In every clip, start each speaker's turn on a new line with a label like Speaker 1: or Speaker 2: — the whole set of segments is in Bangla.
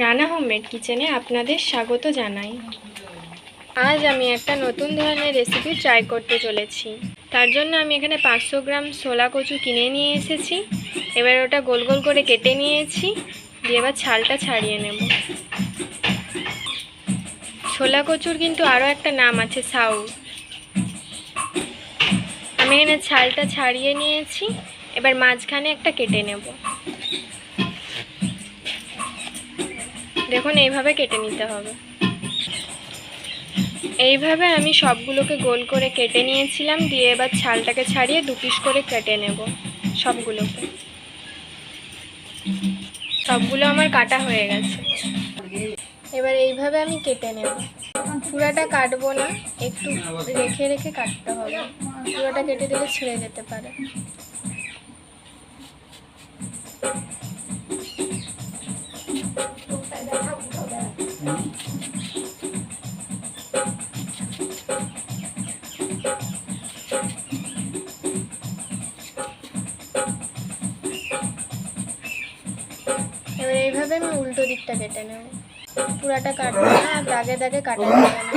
Speaker 1: রানা হোমমেড কিচেনে আপনাদের স্বাগত জানাই। আজ আমি একটা নতুন ধরনের রেসিপি ট্রাই করতে চলেছি। তার জন্য আমি এখানে পাঁচশো গ্রাম ছোলা কচু কিনে নিয়ে এসেছি। এবার ওটা গোল গোল করে কেটে নিয়েছি। দিয়ে এবার ছালটা ছাড়িয়ে নেব। ছোলা কচুর কিন্তু আরও একটা নাম আছে, সাউ। আমি এখানে ছালটা ছাড়িয়ে নিয়েছি। এবার মাঝখানে একটা কেটে নেব। দেখুন, এইভাবে কেটে নিতে হবে। এইভাবে আমি সবগুলোকে গোল করে কেটে নিয়েছিলাম, দিয়ে এবার ছালটাকে ছাড়িয়ে দু পিস করে কেটে নেব সবগুলোকে। সবগুলো আমার কাটা হয়ে গেছে। এবার এইভাবে আমি কেটে নেব। পুরাটা কাটবো না, একটু রেখে রেখে কাটতে হবে। পুরোটা কেটে দিলে ছিঁড়ে যেতে পারে। এবার এইভাবে আমি উল্টো দিকটা কেটে নেব। পুরাটা কাটবো না দাগে দাগে কাটা যাবে না।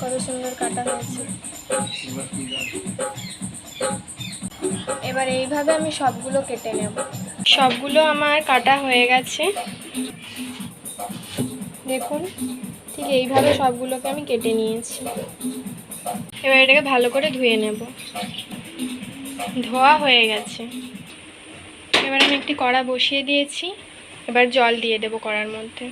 Speaker 1: কত সুন্দর কাটা হয়েছে।
Speaker 2: এবার
Speaker 1: এবার এইভাবে আমি সবগুলো কেটে নেব। সবগুলো আমার কাটা হয়ে গেছে। দেখুন ঠিক এইভাবে সবগুলোকে আমি কেটে নিয়েছি। এবার এটাকে ভালো করে ধুয়ে নেব। ধোয়া হয়ে গেছে। এবার আমি একটি কড়া বসিয়ে দিয়েছি। এবার জল দিয়ে দেব কড়ার মধ্যে।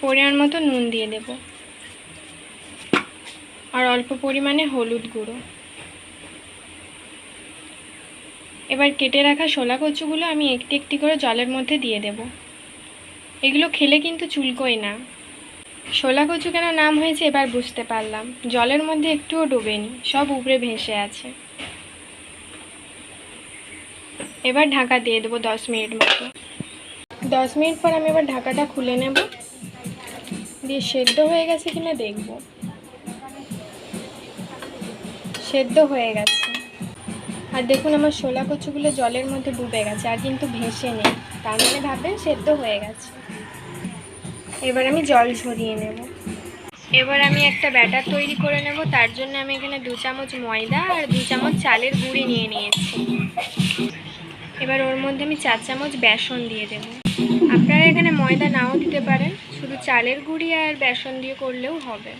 Speaker 1: পরিমাণ মতো নুন দিয়ে দেব। আর অল্প পরিমাণে হলুদ গুঁড়ো। এবার কেটে রাখা শোলা কচুগুলো আমি একটি একটি করে জলের মধ্যে দিয়ে দেব। এগুলো খেলে কিন্তু চুলকোয় না। শোলা কচু কেন নাম হয়েছে এবার বুঝতে পারলাম। জলের মধ্যে একটুও ডোবেনি, সব উপরে ভেসে আছে। এবার ঢাকা দিয়ে দেবো দশ মিনিট মতো। দশ মিনিট পর আমি এবার ঢাকাটা খুলে নেব। দিয়ে সেদ্ধ হয়ে গেছে কিনা দেখব। সেদ্ধ হয়ে গেছে। আর দেখুন আমার শোলা কচুগুলো জলের মধ্যে ডুবে গেছে, আর কিন্তু ভেসে নেই। তার মানে ভাববেন সেদ্ধ হয়ে গেছে। এবার আমি জল ঝরিয়ে নেব। এবার আমি একটা ব্যাটার তৈরি করে নেব। তার জন্য আমি এখানে দু চামচ ময়দা আর দু চামচ চালের গুঁড়ি নিয়ে নিয়েছি। এবার ওর মধ্যে আমি চার চামচ বেসন দিয়ে দেব। আপনারা এখানে ময়দা নাও দিতে পারেন, শুধু চালের গুঁড়ি আর বেসন দিয়ে করলেও হবে।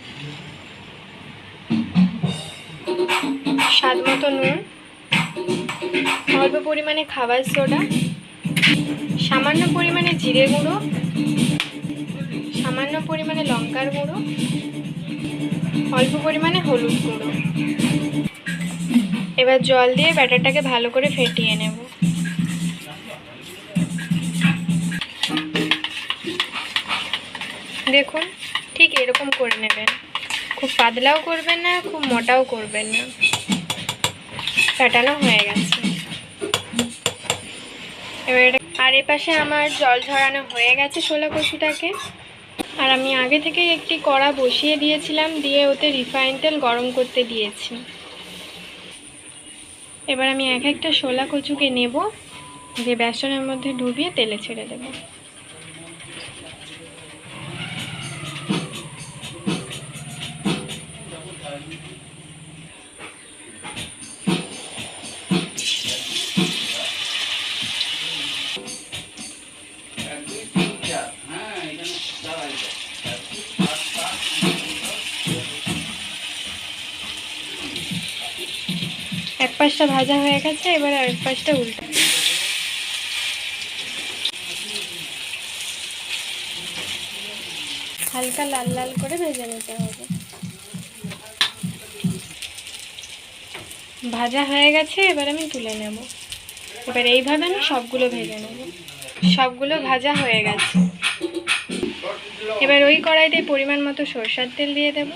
Speaker 1: স্বাদ মতো নুন, অল্প পরিমাণে খাবার সোডা, সামান্য পরিমাণে জিরে গুঁড়ো, সামান্য পরিমাণে লঙ্কার গুঁড়ো, অল্প পরিমাণে হলুদ গুঁড়ো। এবার জল দিয়ে ব্যাটারটাকে ভালো করে ফেটিয়ে নেব। দেখুন, ঠিক এরকম করে নেবেন। খুব পাতলাও করবেন না, খুব মোটাও করবেন না। ফেটানো হয়ে গেছে। এবার আর এপাশে আমার জল ঝরানো হয়ে গেছে ছোলা কচুটাকে। আর আমি আগে থেকেই একটি কড়া বসিয়ে দিয়েছিলাম, দিয়ে ওতে রিফাইন তেল গরম করতে দিয়েছি। এবার আমি এক একটা শোলা কচুকে নেব দিয়ে বেসনের মধ্যে ডুবিয়ে তেলে ছেড়ে দেবো। পাশটা ভাজা হয়ে গেছে, এবার আরেক পাশটা উল্টে। হালকা লাল লাল করে ভেজে নিতে হবে। ভাজা হয়ে গেছে, এবার আমি তুলে নেব। এবার এইভাবে আমি সবগুলো ভেজে নেব। সবগুলো ভাজা হয়ে গেছে। এবার ওই কড়াইতে পরিমাণ মতো সরষার তেল দিয়ে দেব।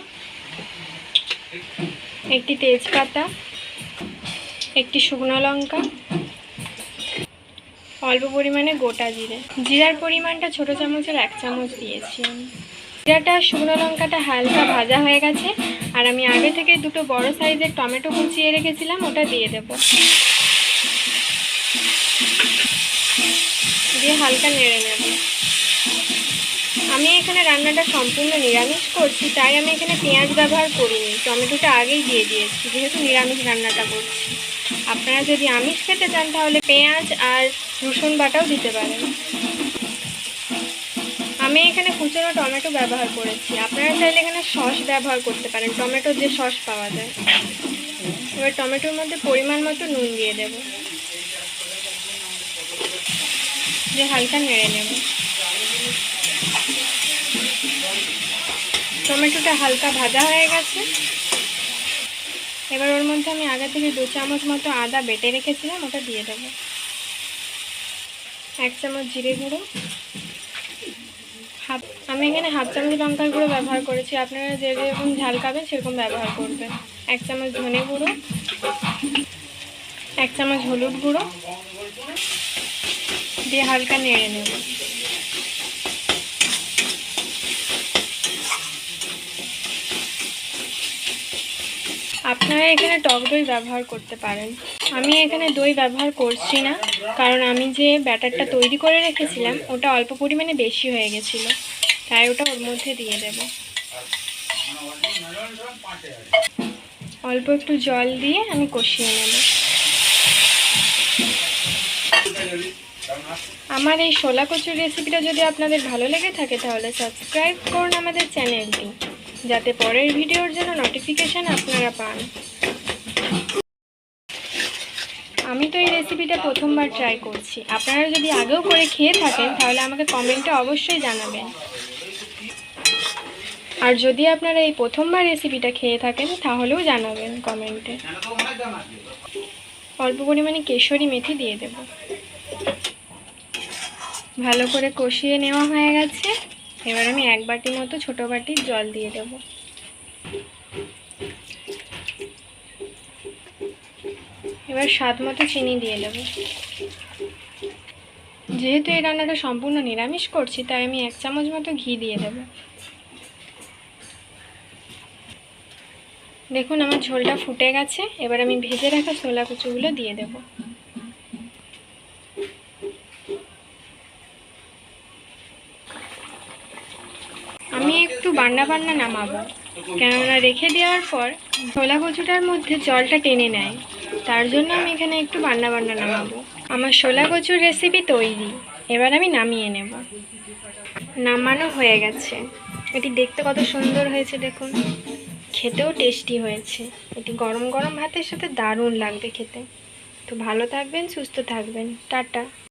Speaker 1: একটি তেজপাতা। একটি শুকনো লঙ্কা, অল্প পরিমাণে গোটা জিরে। জিরার পরিমাণটা ছোট চামচের এক চামচ দিয়েছি জিরাটা শুকনো লঙ্কাটা হালকা ভাজা হয়ে গেছে, আর আমি আগে থেকে দুটো বড় সাইজের টমেটো কুচিয়ে রেখেছিলাম, ওটা দিয়ে দেব। দিয়ে হালকা নেড়ে নেব। আমি এখানে রান্নাটা সম্পূর্ণ নিরামিষ করছি, তাই আমি এখানে পেঁয়াজ ব্যবহার করিনি। টমেটোটা আগেই দিয়ে দিয়েছি, যেহেতু নিরামিষ রান্নাটা করছি। আপনারা যদি আমিষ খেতে চান, তাহলে পেঁয়াজ আর রসুন বাটাও দিতে পারেন। আমি এখানে কুচনো টমেটো ব্যবহার করেছি। আপনারা চাইলে এখানে সস ব্যবহার করতে পারেন। টমেটোর যে সস পাওয়া যায়। এবার টমেটোর মধ্যে পরিমাণ মতো নুন দিয়ে দেব। দিয়ে হালকা নেড়ে নেব। টমেটোটা হালকা ভাজা হয়ে গেছে। এবার ওর মধ্যে আমি আগে থেকে দু চামচ মতো আদা বেটে রেখেছিলাম, ওটা দিয়ে দেবো। এক চামচ জিরে গুঁড়ো। হাফ আমি এখানে হাফ চামচ লঙ্কার গুঁড়ো ব্যবহার করেছি। আপনারা যে যেরকম ঝাল খাবেন, সেরকম ব্যবহার করবেন। এক চামচ ধনে গুঁড়ো। এক চামচ হলুদ গুঁড়ো। দিয়ে হালকা নেড়ে নেব। আপনারা এখানে টক দই ব্যবহার করতে পারেন। আমি এখানে দই ব্যবহার করছি না, কারণ আমি যে ব্যাটারটা তৈরি করে রেখেছিলাম, ওটা অল্প পরিমাণে বেশি হয়ে গেছিল। তাই ওটা ওর মধ্যে দিয়ে দেব। অল্প একটু জল দিয়ে আমি কষিয়ে নেব। আমার এই শোলা কচুর রেসিপিটা যদি আপনাদের ভালো লেগে থাকে, তাহলে সাবস্ক্রাইব করুন আমাদের চ্যানেলটি যাতে পরের ভিডিওর জন্য নোটিফিকেশান আপনারা পান। আমি তো এই রেসিপিটা প্রথমবার ট্রাই করছি। আপনারা যদি আগেও করে খেয়ে থাকেন, তাহলে আমাকে কমেন্টে অবশ্যই জানাবেন। আর যদি আপনারা এই প্রথমবার রেসিপিটা খেয়ে থাকেন, তাহলেও জানাবেন কমেন্টে অল্প পরিমাণে কেশরি মেথি দিয়ে দেব। ভালো করে কষিয়ে নেওয়া হয়ে গেছে। এবার আমি এক বাটি মতো ছোটো বাটির জল দিয়ে দেব। এবার স্বাদ মতো চিনি দিয়ে দেব। যেহেতু এই রান্নাটা সম্পূর্ণ নিরামিষ করছি, তাই আমি এক চামচ মতো ঘি দিয়ে দেব। দেখুন, আমার ঝোলটা ফুটে গেছে। এবার আমি ভেজে রাখা ছোলা কুচুগুলো দিয়ে দেবো আমি একটু বান্না বান্না নামাবো। কেননা রেখে দেওয়ার পর ছোলা কচুটার মধ্যে জলটা টেনে নেয়। তার জন্য আমি এখানে একটু বান্না বান্না নামাবো। আমার ছোলা কচুর রেসিপি তৈরি। এবার আমি নামিয়ে নেব। নামানো হয়ে গেছে। এটি দেখতে কত সুন্দর হয়েছে দেখুন। খেতেও টেস্টি হয়েছে। এটি গরম গরম ভাতের সাথে দারুণ লাগবে খেতে। তো ভালো থাকবেন, সুস্থ থাকবেন। টাটা।